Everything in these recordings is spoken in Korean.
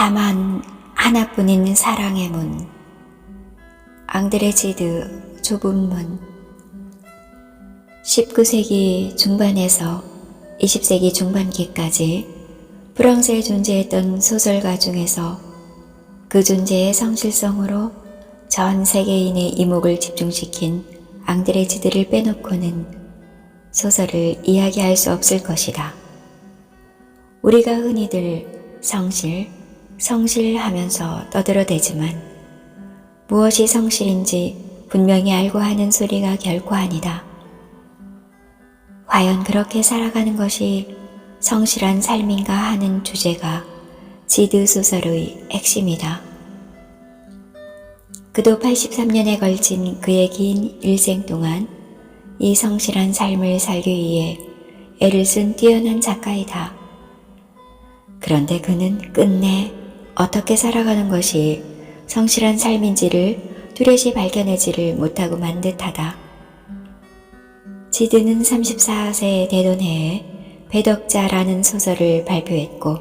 다만 하나뿐인 사랑의 문. 앙드레지드 좁은 문. 19세기 중반에서 20세기 중반기까지 프랑스에 존재했던 소설가 중에서 그 존재의 성실성으로 전 세계인의 이목을 집중시킨 앙드레지드를 빼놓고는 소설을 이야기할 수 없을 것이다. 우리가 흔히들 성실, 성실하면서 떠들어대지만 무엇이 성실인지 분명히 알고 하는 소리가 결코 아니다. 과연 그렇게 살아가는 것이 성실한 삶인가 하는 주제가 지드 소설의 핵심이다. 그도 83년에 걸친 그의 긴 일생 동안 이 성실한 삶을 살기 위해 애를 쓴 뛰어난 작가이다. 그런데 그는 끝내 어떻게 살아가는 것이 성실한 삶인지를 뚜렷이 발견하지를 못하고 만 듯하다. 지드는 34세에 되던 해에 배덕자라는 소설을 발표했고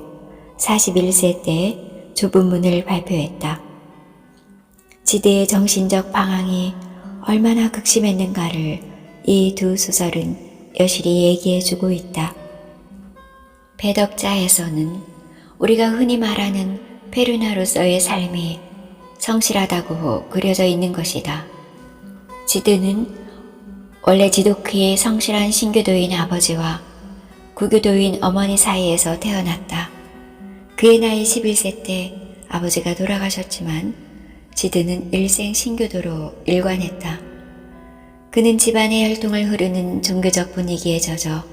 41세 때 좁은 문을 발표했다. 지드의 정신적 방황이 얼마나 극심했는가를 이 두 소설은 여실히 얘기해주고 있다. 배덕자에서는 우리가 흔히 말하는 페르나로서의 삶이 성실하다고 그려져 있는 것이다. 지드는 원래 지독히 성실한 신교도인 아버지와 구교도인 어머니 사이에서 태어났다. 그의 나이 11세 때 아버지가 돌아가셨지만 지드는 일생 신교도로 일관했다. 그는 집안의 혈통을 흐르는 종교적 분위기에 젖어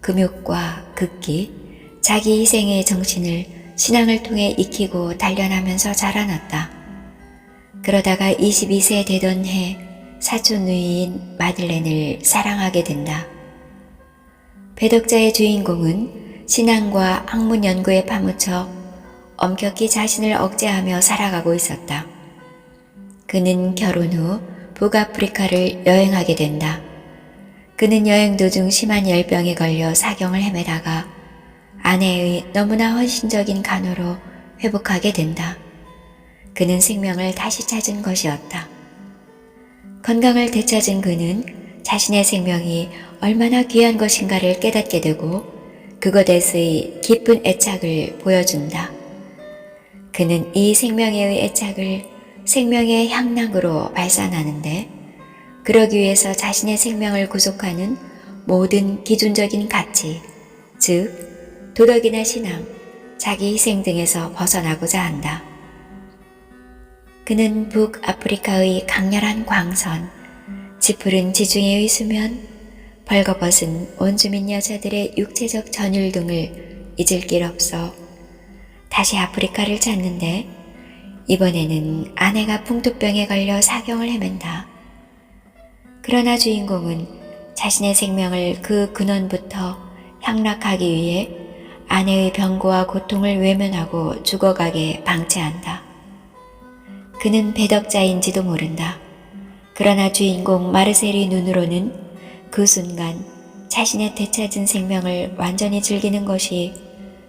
금욕과 극기, 자기 희생의 정신을 신앙을 통해 익히고 단련하면서 자라났다. 그러다가 22세 되던 해 사촌 누이인 마들렌을 사랑하게 된다. 배덕자의 주인공은 신앙과 학문 연구에 파묻혀 엄격히 자신을 억제하며 살아가고 있었다. 그는 결혼 후 북아프리카를 여행하게 된다. 그는 여행 도중 심한 열병에 걸려 사경을 헤매다가 아내의 너무나 헌신적인 간호로 회복하게 된다. 그는 생명을 다시 찾은 것이었다. 건강을 되찾은 그는 자신의 생명이 얼마나 귀한 것인가를 깨닫게 되고 그것에서의 깊은 애착을 보여준다. 그는 이 생명의 애착을 생명의 향락으로 발산하는데 그러기 위해서 자신의 생명을 구속하는 모든 기준적인 가치, 즉 도덕이나 신앙, 자기 희생 등에서 벗어나고자 한다. 그는 북아프리카의 강렬한 광선, 짙푸른 지중해의 수면, 벌거벗은 원주민 여자들의 육체적 전율 등을 잊을 길 없어 다시 아프리카를 찾는데 이번에는 아내가 풍토병에 걸려 사경을 헤맨다. 그러나 주인공은 자신의 생명을 그 근원부터 향락하기 위해 아내의 병고와 고통을 외면하고 죽어가게 방치한다. 그는 배덕자인지도 모른다. 그러나 주인공 마르셀의 눈으로는 그 순간 자신의 되찾은 생명을 완전히 즐기는 것이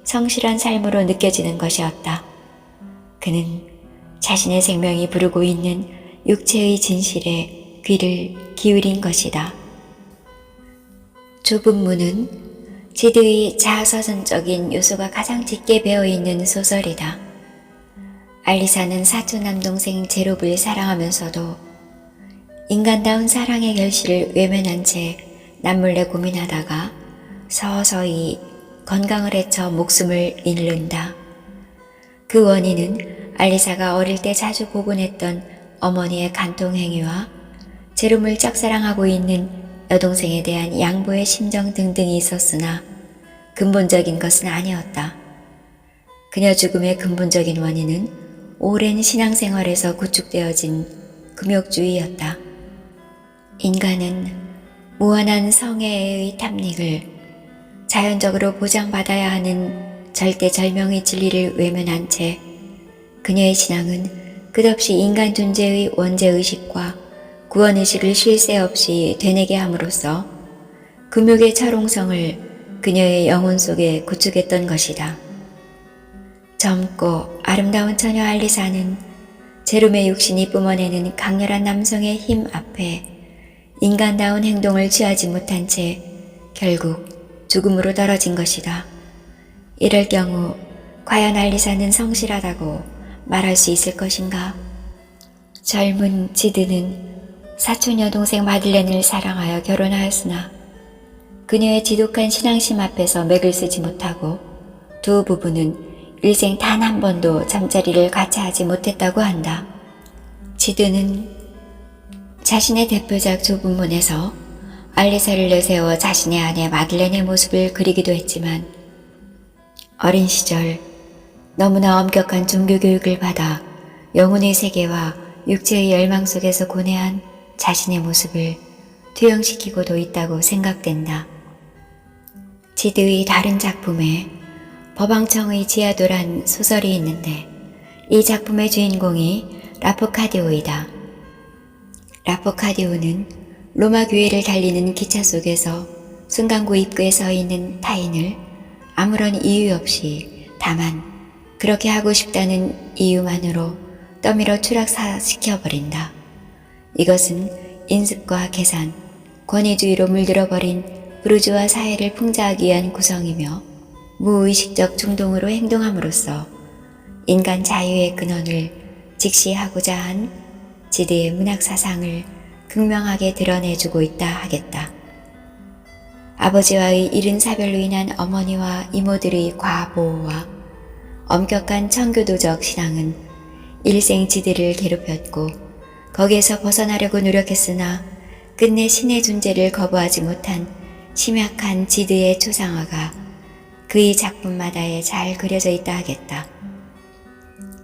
성실한 삶으로 느껴지는 것이었다. 그는 자신의 생명이 부르고 있는 육체의 진실에 귀를 기울인 것이다. 좁은 문은 지드의 자아서전적인 요소가 가장 짙게 배어있는 소설이다. 알리사는 사촌 남동생 제롭을 사랑하면서도 인간다운 사랑의 결실을 외면한 채 남몰래 고민하다가 서서히 건강을 해쳐 목숨을 잃는다. 그 원인은 알리사가 어릴 때 자주 보곤했던 어머니의 간통 행위와 제롬을 짝사랑하고 있는 여동생에 대한 양보의 심정 등등이 있었으나 근본적인 것은 아니었다. 그녀 죽음의 근본적인 원인은 오랜 신앙생활에서 구축되어진 금욕주의였다. 인간은 무한한 성애의 탐닉을 자연적으로 보장받아야 하는 절대절명의 진리를 외면한 채 그녀의 신앙은 끝없이 인간 존재의 원죄의식과 구원의식을 쉴 새 없이 되뇌게 함으로써 금욕의 철옹성을 그녀의 영혼 속에 구축했던 것이다. 젊고 아름다운 처녀 알리사는 제롬의 육신이 뿜어내는 강렬한 남성의 힘 앞에 인간다운 행동을 취하지 못한 채 결국 죽음으로 떨어진 것이다. 이럴 경우 과연 알리사는 성실하다고 말할 수 있을 것인가? 젊은 지드는 사촌 여동생 마들렌을 사랑하여 결혼하였으나 그녀의 지독한 신앙심 앞에서 맥을 쓰지 못하고 두 부부는 일생 단 한 번도 잠자리를 같이 하지 못했다고 한다. 지드는 자신의 대표작 좁은 문에서 알리사를 내세워 자신의 아내 마들렌의 모습을 그리기도 했지만 어린 시절 너무나 엄격한 종교 교육을 받아 영혼의 세계와 육체의 열망 속에서 고뇌한 자신의 모습을 투영시키고도 있다고 생각된다. 지드의 다른 작품에 법왕청의 지하도란 소설이 있는데 이 작품의 주인공이 라포카디오이다. 라포카디오는 로마 교회를 달리는 기차 속에서 순간구 입구에 서 있는 타인을 아무런 이유 없이 다만 그렇게 하고 싶다는 이유만으로 떠밀어 추락시켜버린다. 이것은 인습과 계산, 권위주의로 물들어버린 부르주아 사회를 풍자하기 위한 구성이며 무의식적 충동으로 행동함으로써 인간 자유의 근원을 직시하고자 한 지대의 문학 사상을 극명하게 드러내주고 있다 하겠다. 아버지와의 이른 사별로 인한 어머니와 이모들의 과보호와 엄격한 청교도적 신앙은 일생 지대를 괴롭혔고 거기에서 벗어나려고 노력했으나 끝내 신의 존재를 거부하지 못한 심약한 지드의 초상화가 그의 작품마다에 잘 그려져 있다 하겠다.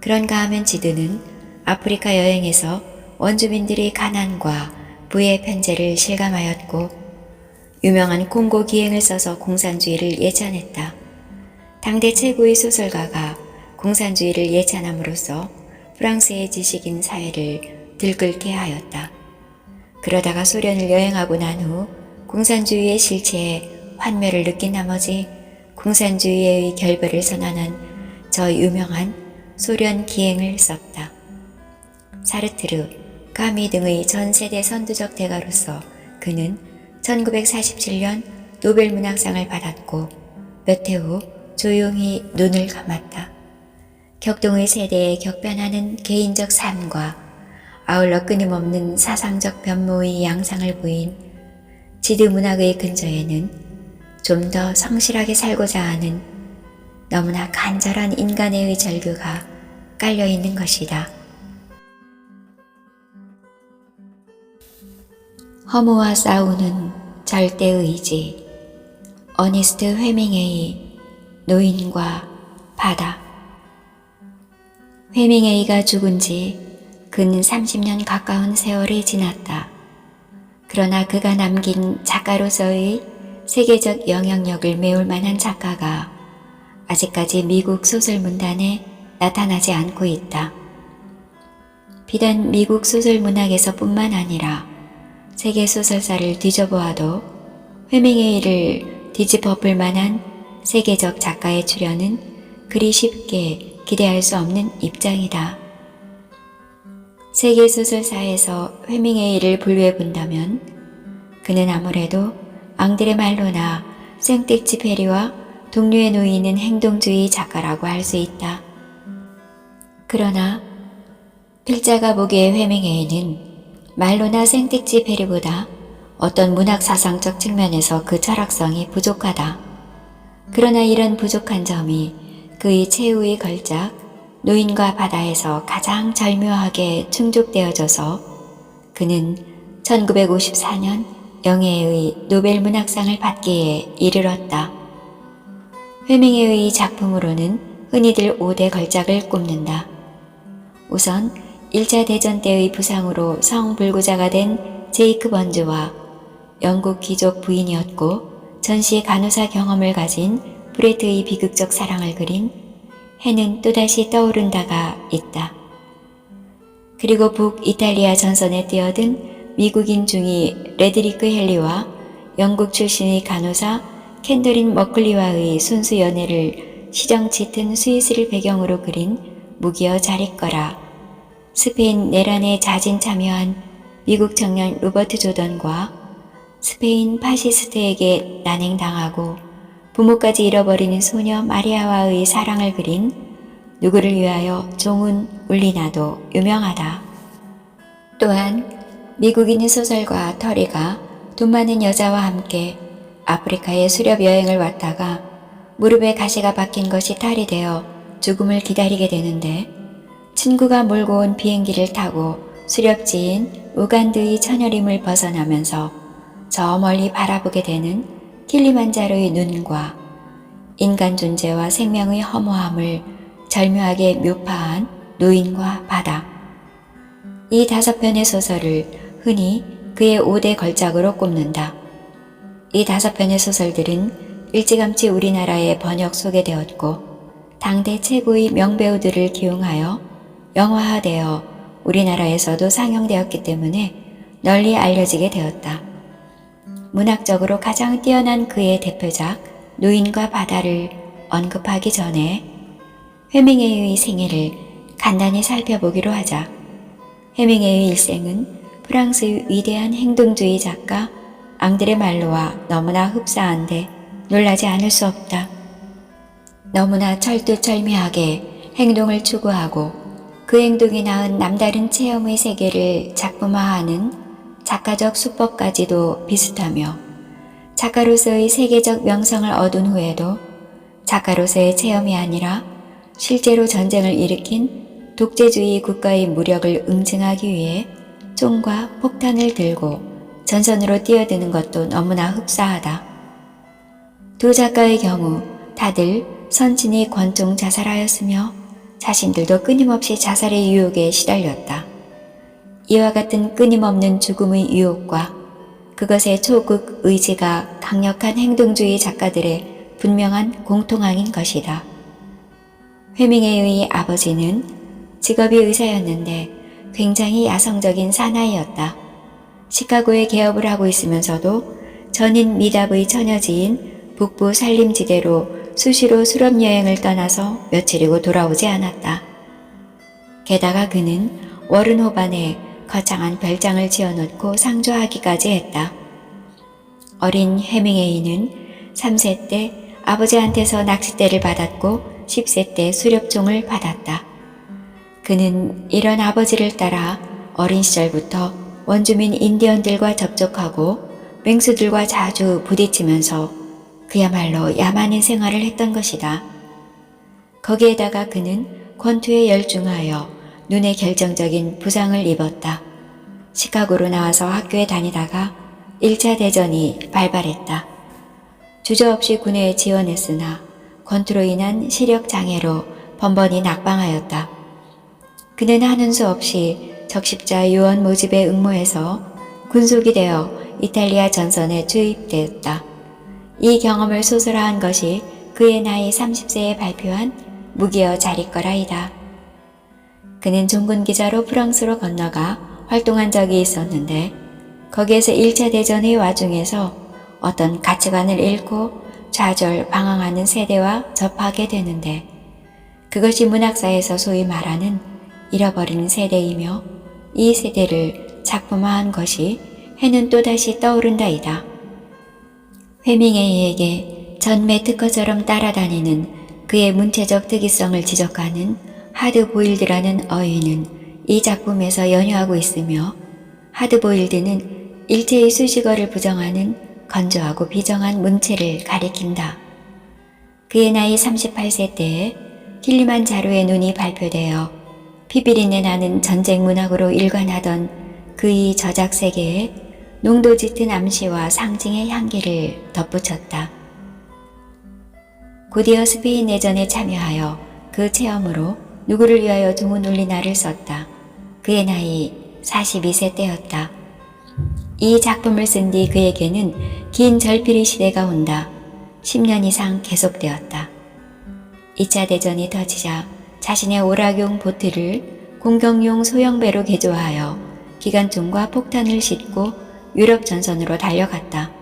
그런가 하면 지드는 아프리카 여행에서 원주민들의 가난과 부의 편제를 실감하였고 유명한 콩고 기행을 써서 공산주의를 예찬했다. 당대 최고의 소설가가 공산주의를 예찬함으로써 프랑스의 지식인 사회를 들끓게 하였다. 그러다가 소련을 여행하고 난 후 공산주의의 실체에 환멸을 느낀 나머지 공산주의의 결별을 선언한 저 유명한 소련 기행을 썼다. 사르트르, 까미 등의 전 세대 선두적 대가로서 그는 1947년 노벨 문학상을 받았고 몇 해 후 조용히 눈을 감았다. 격동의 세대에 격변하는 개인적 삶과 아울러 끊임없는 사상적 변모의 양상을 보인 지드 문학의 근저에는 좀 더 성실하게 살고자 하는 너무나 간절한 인간의 절규가 깔려 있는 것이다. 허무와 싸우는 절대 의지 어니스트 회밍웨이 노인과 바다 회밍웨이가 죽은 지 근 30년 가까운 세월이 지났다. 그러나 그가 남긴 작가로서의 세계적 영향력을 메울 만한 작가가 아직까지 미국 소설 문단에 나타나지 않고 있다. 비단 미국 소설 문학에서 뿐만 아니라 세계 소설사를 뒤져보아도 회밍웨이를 뒤집어 볼 만한 세계적 작가의 출현은 그리 쉽게 기대할 수 없는 입장이다. 세계 소설사에서 회밍웨이를 분류해 본다면 그는 아무래도 앙드레 말로나 생텍지 페리와 동료에 놓이는 행동주의 작가라고 할 수 있다. 그러나 필자가 보기에 회밍웨이는 말로나 생텍지 페리보다 어떤 문학 사상적 측면에서 그 철학성이 부족하다. 그러나 이런 부족한 점이 그의 최후의 걸작 노인과 바다에서 가장 절묘하게 충족되어져서 그는 1954년 영예의 노벨 문학상을 받기에 이르렀다. 회밍웨의 작품으로는 흔히들 5대 걸작을 꼽는다. 우선 1차 대전 때의 부상으로 성불구자가 된 제이크 번즈와 영국 귀족 부인이었고 전시 간호사 경험을 가진 브레트의 비극적 사랑을 그린 해는 또다시 떠오른다가 있다. 그리고 북 이탈리아 전선에 뛰어든 미국인 중이 레드리크 헨리와 영국 출신의 간호사 캔더린 머클리와의 순수 연애를 시정 짙은 스위스를 배경으로 그린 무기여 자리거라. 스페인 내란에 자진 참여한 미국 청년 로버트 조던과 스페인 파시스트에게 난행당하고 부모까지 잃어버리는 소녀 마리아와의 사랑을 그린 누구를 위하여 종은 울리나도 유명하다. 또한 미국인 소설가 터리가 돈 많은 여자와 함께 아프리카에 수렵 여행을 왔다가 무릎에 가시가 박힌 것이 탈이 되어 죽음을 기다리게 되는데 친구가 몰고 온 비행기를 타고 수렵지인 우간드의 천여림을 벗어나면서 저 멀리 바라보게 되는 킬리만자로의 눈과 인간 존재와 생명의 허무함을 절묘하게 묘파한 노인과 바다. 이 다섯 편의 소설을 흔히 그의 5대 걸작으로 꼽는다. 이 다섯 편의 소설들은 일찌감치 우리나라에 번역 소개되었고 당대 최고의 명배우들을 기용하여 영화화되어 우리나라에서도 상영되었기 때문에 널리 알려지게 되었다. 문학적으로 가장 뛰어난 그의 대표작 노인과 바다를 언급하기 전에 해밍웨이의 생애를 간단히 살펴보기로 하자. 해밍웨이의 일생은 프랑스의 위대한 행동주의 작가 앙드레 말로와 너무나 흡사한데 놀라지 않을 수 없다. 너무나 철두철미하게 행동을 추구하고 그 행동이 낳은 남다른 체험의 세계를 작품화하는 작가적 수법까지도 비슷하며 작가로서의 세계적 명성을 얻은 후에도 작가로서의 체험이 아니라 실제로 전쟁을 일으킨 독재주의 국가의 무력을 응징하기 위해 총과 폭탄을 들고 전선으로 뛰어드는 것도 너무나 흡사하다. 두 작가의 경우 다들 선친이 권총 자살하였으며 자신들도 끊임없이 자살의 유혹에 시달렸다. 이와 같은 끊임없는 죽음의 유혹과 그것의 초극 의지가 강력한 행동주의 작가들의 분명한 공통항인 것이다. 회밍웨이의 아버지는 직업이 의사였는데 굉장히 야성적인 사나이였다. 시카고에 개업을 하고 있으면서도 전인 미답의 처녀지인 북부 산림지대로 수시로 수렵여행을 떠나서 며칠이고 돌아오지 않았다. 게다가 그는 워른 호반에 거창한 별장을 지어놓고 상주하기까지 했다. 어린 해밍웨이는 3세 때 아버지한테서 낚싯대를 받았고 10세 때 수렵종을 받았다. 그는 이런 아버지를 따라 어린 시절부터 원주민 인디언들과 접촉하고 맹수들과 자주 부딪히면서 그야말로 야만인 생활을 했던 것이다. 거기에다가 그는 권투에 열중하여 눈에 결정적인 부상을 입었다. 시카고로 나와서 학교에 다니다가 1차 대전이 발발했다. 주저없이 군에 지원했으나 권투로 인한 시력 장애로 번번이 낙방하였다. 그는 하는 수 없이 적십자 요원 모집에 응모해서 군속이 되어 이탈리아 전선에 투입되었다. 이 경험을 소설화한 것이 그의 나이 30세에 발표한 무기여 자리거라이다. 그는 종군 기자로 프랑스로 건너가 활동한 적이 있었는데 거기에서 1차 대전의 와중에서 어떤 가치관을 잃고 좌절 방황하는 세대와 접하게 되는데 그것이 문학사에서 소위 말하는 잃어버린 세대이며 이 세대를 작품화한 것이 해는 또다시 떠오른다이다. 회밍웨이에게 전매 특허처럼 따라다니는 그의 문체적 특이성을 지적하는 하드보일드라는 어휘는 이 작품에서 연유하고 있으며 하드보일드는 일체의 수식어를 부정하는 건조하고 비정한 문체를 가리킨다. 그의 나이 38세 때에 킬리만 자루의 눈이 발표되어 피비린내 나는 전쟁 문학으로 일관하던 그의 저작 세계에 농도 짙은 암시와 상징의 향기를 덧붙였다. 곧이어 스페인 내전에 참여하여 그 체험으로 누구를 위하여 종은 울리나를 썼다. 그의 나이 42세 때였다. 이 작품을 쓴 뒤 그에게는 긴 절필의 시대가 온다. 10년 이상 계속되었다. 2차 대전이 터지자 자신의 오락용 보트를 공격용 소형배로 개조하여 기관총과 폭탄을 싣고 유럽 전선으로 달려갔다.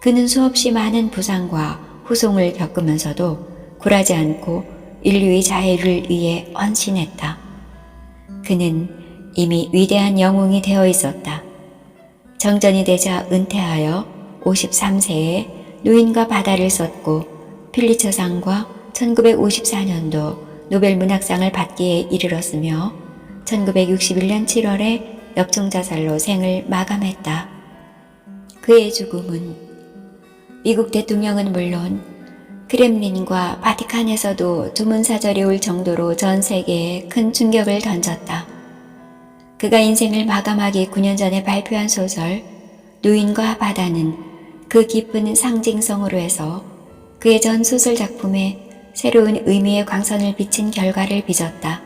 그는 수없이 많은 부상과 후송을 겪으면서도 굴하지 않고 인류의 자유를 위해 헌신했다. 그는 이미 위대한 영웅이 되어 있었다. 정전이 되자 은퇴하여 53세에 노인과 바다를 썼고 필리처상과 1954년도 노벨 문학상을 받기에 이르렀으며 1961년 7월에 엽총 자살로 생을 마감했다. 그의 죽음은 미국 대통령은 물론 크렘린과 바티칸에서도 주문사절이 올 정도로 전 세계에 큰 충격을 던졌다. 그가 인생을 마감하기 9년 전에 발표한 소설 누인과 바다는 그 깊은 상징성으로 해서 그의 전 소설 작품에 새로운 의미의 광선을 비친 결과를 빚었다.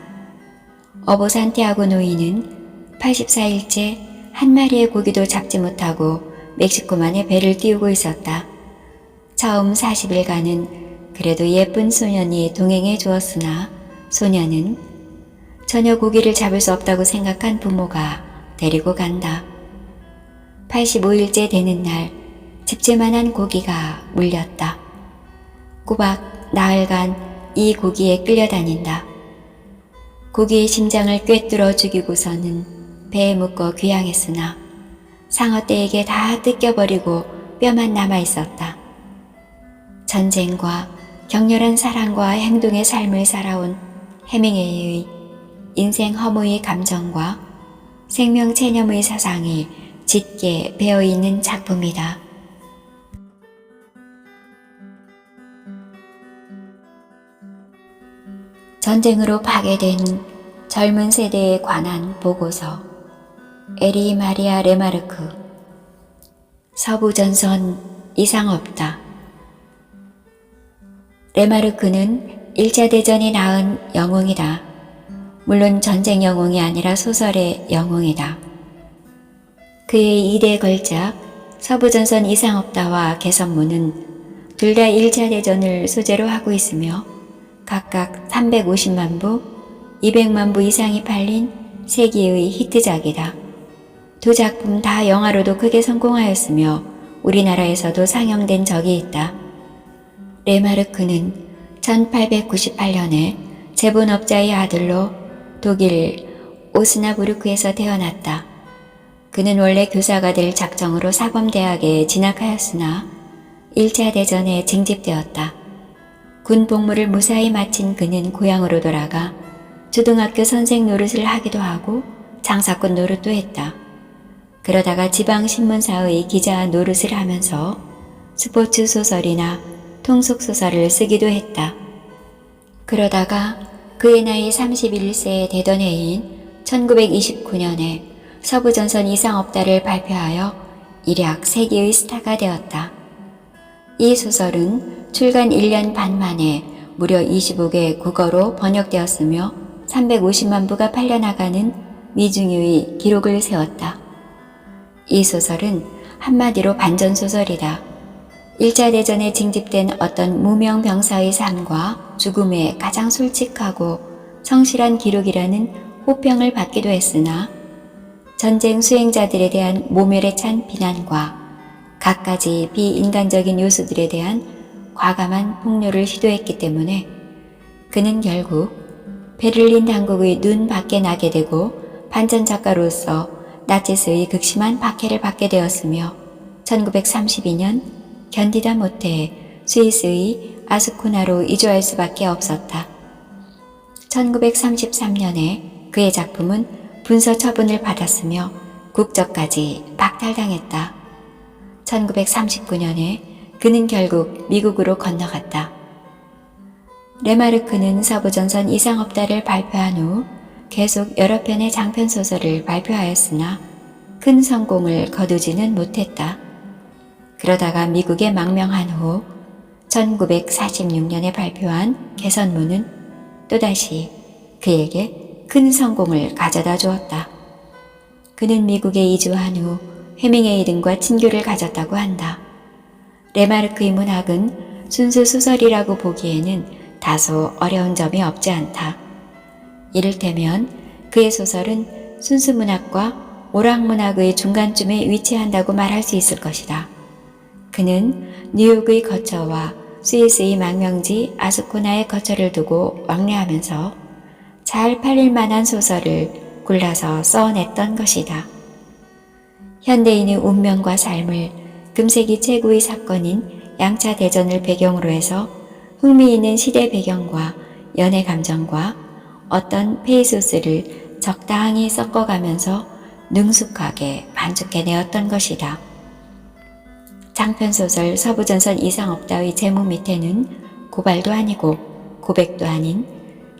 어보 산티아고 노인은 84일째 한 마리의 고기도 잡지 못하고 멕시코만에 배를 띄우고 있었다. 처음 40일간은 그래도 예쁜 소년이 동행해 주었으나 소년은 전혀 고기를 잡을 수 없다고 생각한 부모가 데리고 간다. 85일째 되는 날 집채만한 고기가 물렸다. 꼬박 나흘간 이 고기에 끌려다닌다. 고기의 심장을 꿰뚫어 죽이고서는 배에 묶어 귀향했으나 상어떼에게 다 뜯겨버리고 뼈만 남아 있었다. 전쟁과 격렬한 사랑과 행동의 삶을 살아온 해밍웨이의 인생 허무의 감정과 생명 체념의 사상이 짙게 배어 있는 작품이다. 전쟁으로 파괴된 젊은 세대에 관한 보고서 에리 마리아 레마르크 서부전선 이상 없다. 레마르크는 1차 대전이 낳은 영웅이다. 물론 전쟁 영웅이 아니라 소설의 영웅이다. 그의 2대 걸작 서부전선 이상 없다와 개선문은 둘 다 1차 대전을 소재로 하고 있으며 각각 350만 부, 200만 부 이상이 팔린 세계의 히트작이다. 두 작품 다 영화로도 크게 성공하였으며 우리나라에서도 상영된 적이 있다. 레마르크는 1898년에 제본업자의 아들로 독일 오스나부르크에서 태어났다. 그는 원래 교사가 될 작정으로 사범대학에 진학하였으나 1차 대전에 징집되었다. 군 복무를 무사히 마친 그는 고향으로 돌아가 초등학교 선생 노릇을 하기도 하고 장사꾼 노릇도 했다. 그러다가 지방신문사의 기자 노릇을 하면서 스포츠 소설이나 통속 소설을 쓰기도 했다. 그러다가 그의 나이 31세에 되던 해인 1929년에 서부전선 이상 없다를 발표하여 일약 세계의 스타가 되었다. 이 소설은 출간 1년 반 만에 무려 25개 국어로 번역되었으며 350만 부가 팔려나가는 미중유의 기록을 세웠다. 이 소설은 한마디로 반전소설이다. 1차 대전에 징집된 어떤 무명 병사의 삶과 죽음에 가장 솔직하고 성실한 기록이라는 호평을 받기도 했으나 전쟁 수행자들에 대한 모멸에 찬 비난과 갖가지 비인간적인 요소들에 대한 과감한 폭로를 시도했기 때문에 그는 결국 베를린 당국의 눈 밖에 나게 되고 반전 작가로서 나치스의 극심한 박해를 받게 되었으며 1932년 견디다 못해 스위스의 아스코나로 이주할 수밖에 없었다. 1933년에 그의 작품은 분서 처분을 받았으며 국적까지 박탈당했다. 1939년에 그는 결국 미국으로 건너갔다. 레마르크는 서부전선 이상 없다를 발표한 후 계속 여러 편의 장편 소설을 발표하였으나 큰 성공을 거두지는 못했다. 그러다가 미국에 망명한 후 1946년에 발표한 개선문은 또다시 그에게 큰 성공을 가져다 주었다. 그는 미국에 이주한 후 해밍웨이 등과 친교를 가졌다고 한다. 레마르크의 문학은 순수 소설이라고 보기에는 다소 어려운 점이 없지 않다. 이를테면 그의 소설은 순수 문학과 오락 문학의 중간쯤에 위치한다고 말할 수 있을 것이다. 그는 뉴욕의 거처와 스위스의 망명지 아스코나의 거처를 두고 왕래하면서 잘 팔릴 만한 소설을 골라서 써냈던 것이다. 현대인의 운명과 삶을 금세기 최고의 사건인 양차 대전을 배경으로 해서 흥미있는 시대 배경과 연애 감정과 어떤 페이소스를 적당히 섞어가면서 능숙하게 반죽해내었던 것이다. 장편소설 서부전선 이상 없다의 제목 밑에는 고발도 아니고 고백도 아닌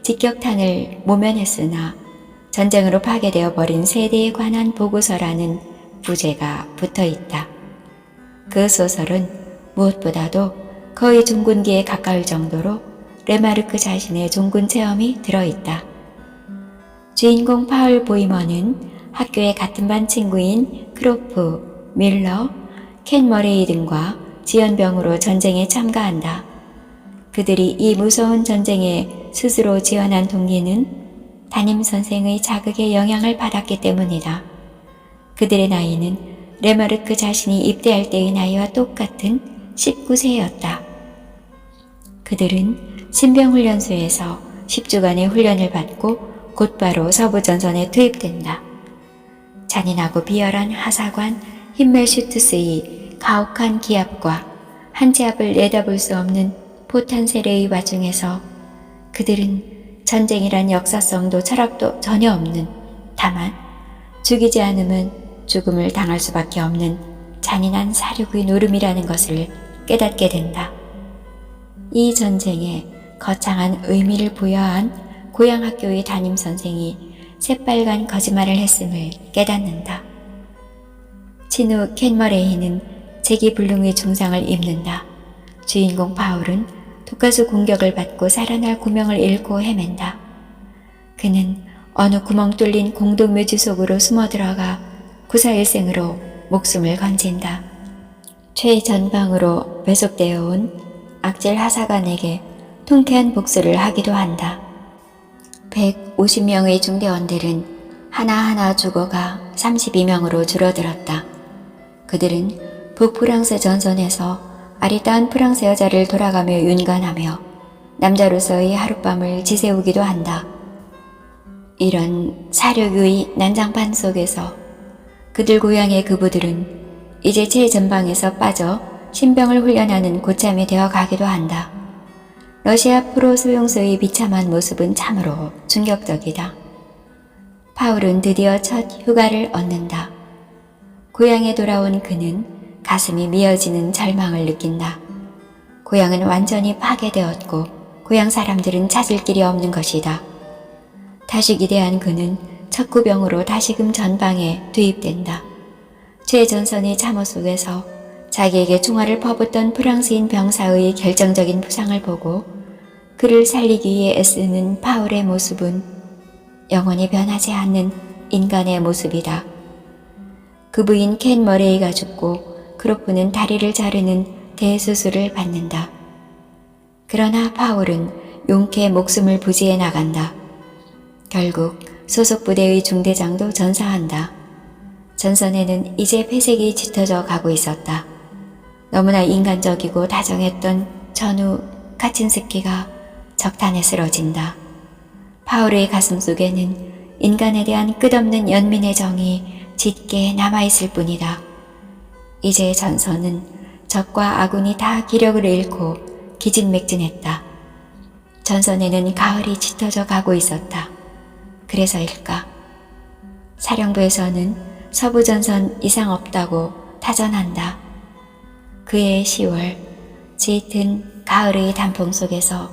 직격탄을 모면했으나 전쟁으로 파괴되어 버린 세대에 관한 보고서라는 부제가 붙어 있다. 그 소설은 무엇보다도 거의 중군기에 가까울 정도로 레마르크 자신의 중군 체험이 들어있다. 주인공 파울 보이머는 학교의 같은 반 친구인 크로프, 밀러, 켄 머레이 등과 지연병으로 전쟁에 참가한다. 그들이 이 무서운 전쟁에 스스로 지원한 동기는 담임 선생의 자극에 영향을 받았기 때문이다. 그들의 나이는 레마르크 자신이 입대할 때의 나이와 똑같은 19세였다. 그들은 신병훈련소에서 10주간의 훈련을 받고 곧바로 서부전선에 투입된다. 잔인하고 비열한 하사관 힘멜슈트스의 가혹한 기압과 한치 앞을 내다볼 수 없는 포탄 세례의 와중에서 그들은 전쟁이란 역사성도 철학도 전혀 없는 다만 죽이지 않으면 죽음을 당할 수밖에 없는 잔인한 사륙의 노름이라는 것을 깨닫게 된다. 이 전쟁에 거창한 의미를 부여한 고향 학교의 담임 선생이 새빨간 거짓말을 했음을 깨닫는다. 친후 켄머레이는 재기불능의 중상을 입는다. 주인공 파울은 독가수 공격을 받고 살아날 구명을 잃고 헤맨다. 그는 어느 구멍 뚫린 공동묘지 속으로 숨어 들어가 구사일생으로 목숨을 건진다. 최전방으로 배속되어 온 악질 하사관에게 통쾌한 복수를 하기도 한다. 150명의 중대원들은 하나하나 죽어가 32명으로 줄어들었다. 그들은 북프랑스 전선에서 아리따운 프랑스 여자를 돌아가며 윤관하며 남자로서의 하룻밤을 지새우기도 한다. 이런 사륙의 난장판 속에서 그들 고향의 그부들은 이제 최전방에서 빠져 신병을 훈련하는 고참이 되어 가기도 한다. 러시아 프로 소용소의 비참한 모습은 참으로 충격적이다. 파울은 드디어 첫 휴가를 얻는다. 고향에 돌아온 그는 가슴이 미어지는 절망을 느낀다. 고향은 완전히 파괴되었고 고향 사람들은 찾을 길이 없는 것이다. 다시 기대한 그는 첫 구병으로 다시금 전방에 투입된다. 최전선의 참호 속에서 자기에게 총알을 퍼붓던 프랑스인 병사의 결정적인 부상을 보고 그를 살리기 위해 애쓰는 파울의 모습은 영원히 변하지 않는 인간의 모습이다. 그 부인 켄 머레이가 죽고 크로프는 다리를 자르는 대수술을 받는다. 그러나 파울은 용케 목숨을 부지해 나간다. 결국 소속 부대의 중대장도 전사한다. 전선에는 이제 폐색이 짙어져 가고 있었다. 너무나 인간적이고 다정했던 전우 카친스키가 적탄에 쓰러진다. 파울의 가슴 속에는 인간에 대한 끝없는 연민의 정이 짙게 남아있을 뿐이다. 이제 전선은 적과 아군이 다 기력을 잃고 기진맥진했다. 전선에는 가을이 짙어져 가고 있었다. 그래서일까? 사령부에서는 서부전선 이상 없다고 타전한다. 그해 10월 짙은 가을의 단풍 속에서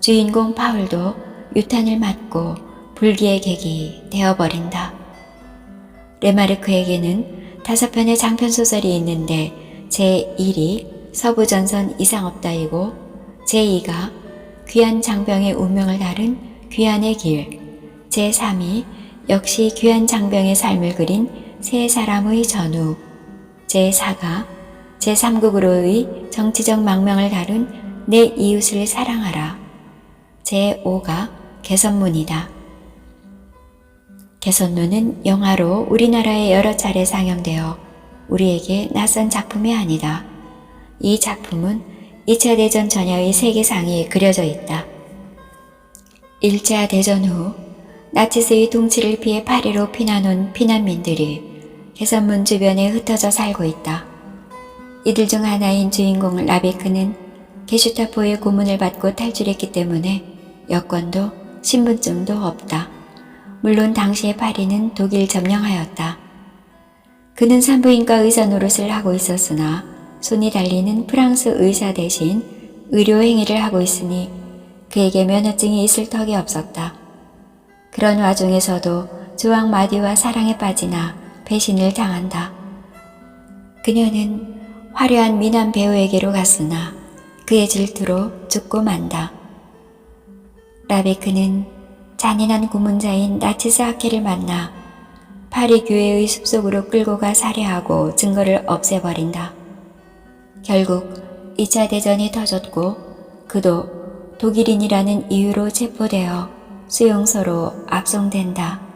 주인공 파울도 유탄을 맞고 불기의 객이 되어버린다. 레마르크에게는 다섯 편의 장편 소설이 있는데 제1이 서부전선 이상 없다이고 제2가 귀한 장병의 운명을 다룬 귀한의 길, 제3이 역시 귀한 장병의 삶을 그린 세 사람의 전후, 제4가 제3국으로의 정치적 망명을 다룬 내 이웃을 사랑하라. 제5가 개선문이다. 개선문은 영화로 우리나라에 여러 차례 상영되어 우리에게 낯선 작품이 아니다. 이 작품은 2차 대전 전야의 세계상이 그려져 있다. 1차 대전 후 나치스의 통치를 피해 파리로 피난온 피난민들이 개선문 주변에 흩어져 살고 있다. 이들 중 하나인 주인공 라베크는 게슈타포의 고문을 받고 탈출했기 때문에 여권도 신분증도 없다. 물론 당시의 파리는 독일 점령하였다. 그는 산부인과 의사 노릇을 하고 있었으나 손이 달리는 프랑스 의사 대신 의료 행위를 하고 있으니 그에게 면허증이 있을 턱이 없었다. 그런 와중에서도 조왕 마디와 사랑에 빠지나 배신을 당한다. 그녀는 화려한 미남 배우에게로 갔으나 그의 질투로 죽고 만다. 라베크는 잔인한 고문자인 나치스 하케를 만나 파리 교회의 숲속으로 끌고 가 살해하고 증거를 없애버린다. 결국 2차 대전이 터졌고 그도 독일인이라는 이유로 체포되어 수용소로 압송된다.